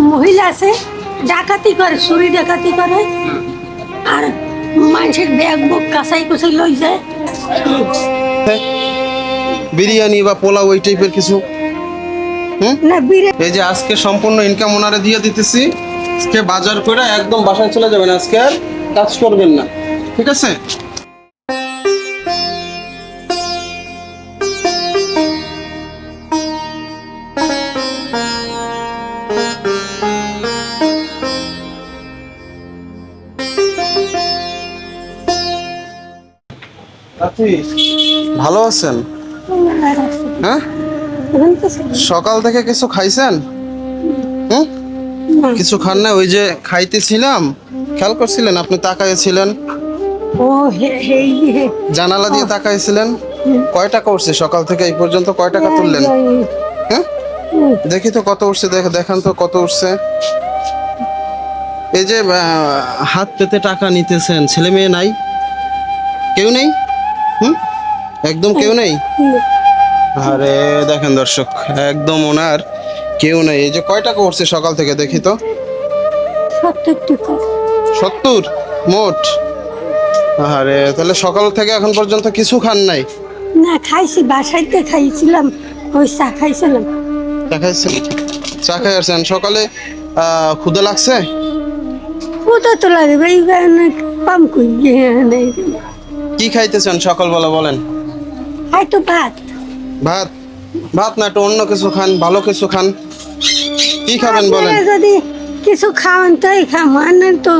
মহিলা আছে ডাকাতি করে চুরি ডাকাতি করে। আর মানুষের ব্যাগ বুক কাঁচাই কুচাই লই যায়। বিরিয়ানি বা পোলাও ওই টাইপের কিছু? না এই যে আজকে সম্পূর্ণ ইনকাম ওনারে দিয়ে দিতেছি। আজকে বাজার করে একদম বাসায় চলে যাবেন আজকে। আর কাজ করবেন না। ঠিক আছে? ভালো আছেন? হ্যাঁ? সকাল থেকে কিছু খাইছেন? হুম? কিছু খান না ওই যে খাইতেছিলাম। খেয়াল করছিলেন? আপনি তাকাইছিলেন? জানালা দিয়ে তাকাইছিলেন? কয় টাকা উঠছে? সকাল থেকে এই পর্যন্ত কয় টাকা তুললেন? হ্যাঁ দেখি তো কত উঠছে দেখ দেখান তো কত উঠছে। এই যে হাত পেতে টাকা নিতেছেন। ছেলে মেয়ে নাই? কেউ নেই? হুম? একদম কেউ নেই? আরে দেখেন দর্শক একদম ওনার কেউ নেই। এই যে কয় টাকা উঠছে সকাল থেকে দেখি তো? সত্তর? মোট? আরে তাহলে সকাল থেকে এখন পর্যন্ত কিছু খান নাই? না খাইছি বাসাইতে খাইছিলাম ওই চা খাইছিলাম। চা খাইছেন? চা খাই আসছেন সকালে ক্ষুদা লাগছে? কোথা তো লাগবে এই কারণে পাম কই নেই কি খাইতেছেন? সকালবেলা বলেন। তো ভাত। ভাত? ভাত না একটু অন্য কিছু খান ভালো কিছু খান। কি খাবেন বলেন? যদি কিছু খাওয়ান তাই খাব আর না তো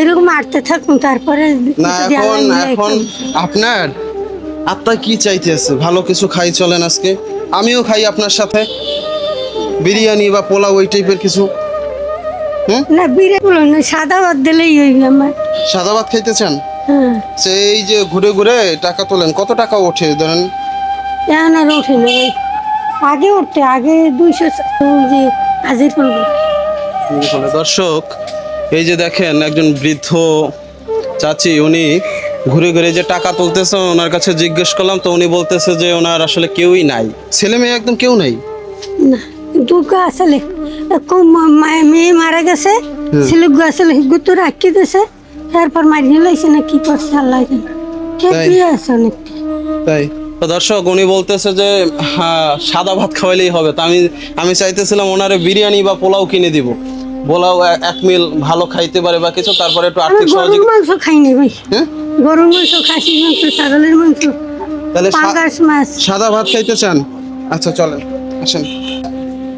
এরকম আটতে থাকুন তারপরে না এখন এখন আপনার আপনার কি চাইতেছে ভালো কিছু খাই চলেন আজকে। আমিও খাই আপনার সাথে। বিরিয়ানি বা পোলাও ওই টাইপের কিছু। না বিরে বলো না সাদা ভাত দিলেই হইবে আমার। সাদা ভাত খাইতেছেন? হ্যাঁ সেই যে ঘুরে ঘুরে টাকা তোলেন। কত টাকা ওঠে? ধরেন এখন আর ওঠে না ভাই আগে উঠতে আগে দুইশো যে হাজির করব দর্শক এই যে দেখেন একজন বৃদ্ধ চাচি উনি ঘুরে ঘুরে যে টাকা তুলতেছে ওনার কাছে জিজ্ঞেস করলাম তো উনি বলতেছে যে ওনার আসলে কেউই নাই। ছেলে মেয়ে একদম কেউ নাই? না দুগা আসলে মেয়ে মারা গেছে ছেলে গু আসলে গুতো রাখি দিয়েছে। তারপর মারিয়ে লাইছে না কি করছে আল্লাহ জানে। তাই? আছে অনেক তাই? তো দর্শক উনি বলতেছে যে হ্যাঁ, সাদা ভাত খাওয়াইলেই হবে। তো আমি আমি চাইতেছিলাম ওনারে বিরিয়ানি বা পোলাও কিনে দিব। পোলাও এক মিল ভালো খাইতে পারে বা কিছু তারপরে একটু আর্থিক গরুর সহযোগিতা মাংস খাই না ভাই। হ্যাঁ? গরুর মাংস খাসির মাংস ছাগলের মাংস তাহলে মাছ। সাদা ভাত খাইতে চান? আচ্ছা চলেন আসেন।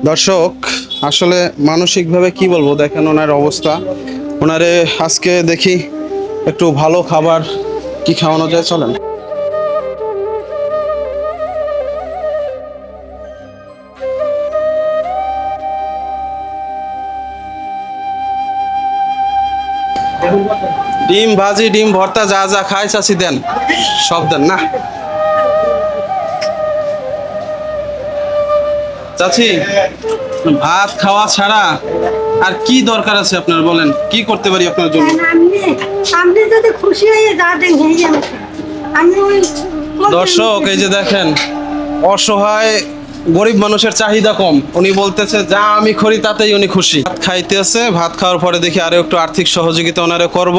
দর্শক আসলে মানসিকভাবে কি বলব? দেখেন ওনার অবস্থা। ওনারে আজকে দেখি একটু ভালো খাবার কি খাওয়ানো যায়, চলেন। ডিম ভাজি, ডিম ভর্তা, যা যা খায় চাষি দেন। সব দেন, না? চাচি, ভাত খাওয়া ছাড়া আর কি দরকার আছে আপনার বলেন কি করতে পারি আপনার জন্য? আপনি আপনি যদি খুশি হয়ে যা দেন আমি আমি ওই দর্শক এই যে দেখেন অসহায় গরিব মানুষের চাহিদা কম। উনি বলতেছে যা আমি করি তাতেই উনি খুশি। ভাত খাইতেছে ভাত খাওয়ার পরে দেখি আরও একটু আর্থিক সহযোগিতা ওনারে করব।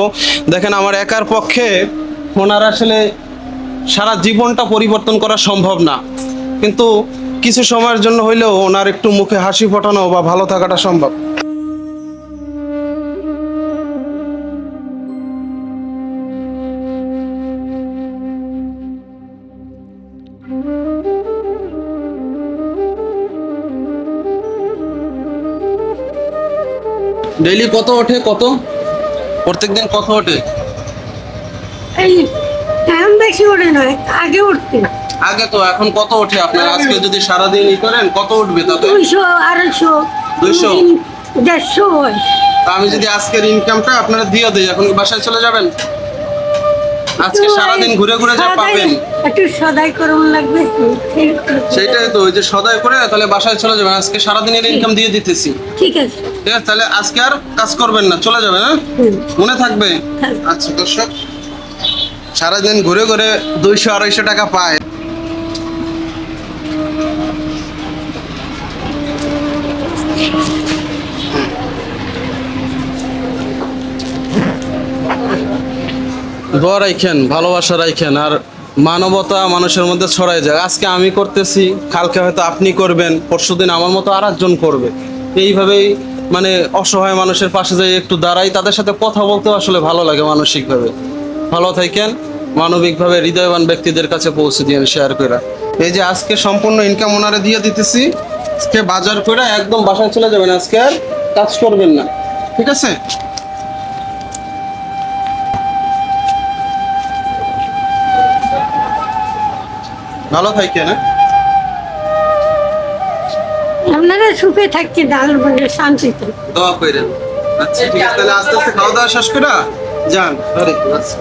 দেখেন আমার একার পক্ষে ওনার আসলে সারা জীবনটা পরিবর্তন করা সম্ভব না। কিন্তু কিছু সময়ের জন্য হইলেও ওনার একটু মুখে হাসি ফোটানো বা ভালো থাকাটা সম্ভব। ডেইলি কত ওঠে? কত? প্রত্যেকদিন কত ওঠে? এই এখন বেশি ওঠে নয় আগে উঠতে। আগে তো এখন কত ওঠে? আপনার আজকে যদি সারাদিন ই করেন কত উঠবে তাতে? দুইশো আড়াইশো 200? তিন, দেড়শো তা আমি যদি আজকের ইনকামটা আপনারা দিয়ে দিই এখন কি বাসায় চলে যাবেন? আজকে সারাদিন ঘুরে ঘুরে যা পাবেন। একটু সদাই করুন লাগবে। সেটাই তো ওই যে সদাই করে তাহলে বাসায় চলে যাবেন। আজকে সারাদিনের ইনকাম দিয়ে দিতেছি। ঠিক আছে। ঠিক আছে তাহলে আজকে আর কাজ করবেন না চলে যাবেন হ্যাঁ? মনে থাকবে? থাকবে। আচ্ছা দর্শক সারাদিন ঘুরে ঘুরে দুইশো আড়াইশো টাকা পায় হুম। দোয়া রাখেন ভালোবাসা রাখেন আর মানবতা মানুষের মধ্যে ছড়াই যায়। আজকে আমি করতেছি, কালকে হয়তো আপনি করবেন পরশুদিন আমার মতো আর একজন করবে। এইভাবেই মানে অসহায় মানুষের পাশে যাই একটু দাঁড়াই, তাদের সাথে কথা বলতেও আসলে ভালো লাগে মানসিকভাবে। ভালো থাকেন, মানবিকভাবে হৃদয়বান ব্যক্তিদের কাছে পৌঁছে দিয়েন শেয়ার করে এই যে আজকে সম্পূর্ণ ইনকাম ওনারে দিয়ে দিতেছি, আজকে বাজার করে একদম বাসায় চলে যাবেন, আজকে আর কাজ করবেন না। ঠিক আছে? ভালো থাকে না আপনারা সুখে থাকতে দাল বলে শান্তিতে। দোয়া করেন। আচ্ছা ঠিক আছে তাহলে আস্তে আস্তে খাওয়া দাওয়া শেষ করে যান। আরে আচ্ছা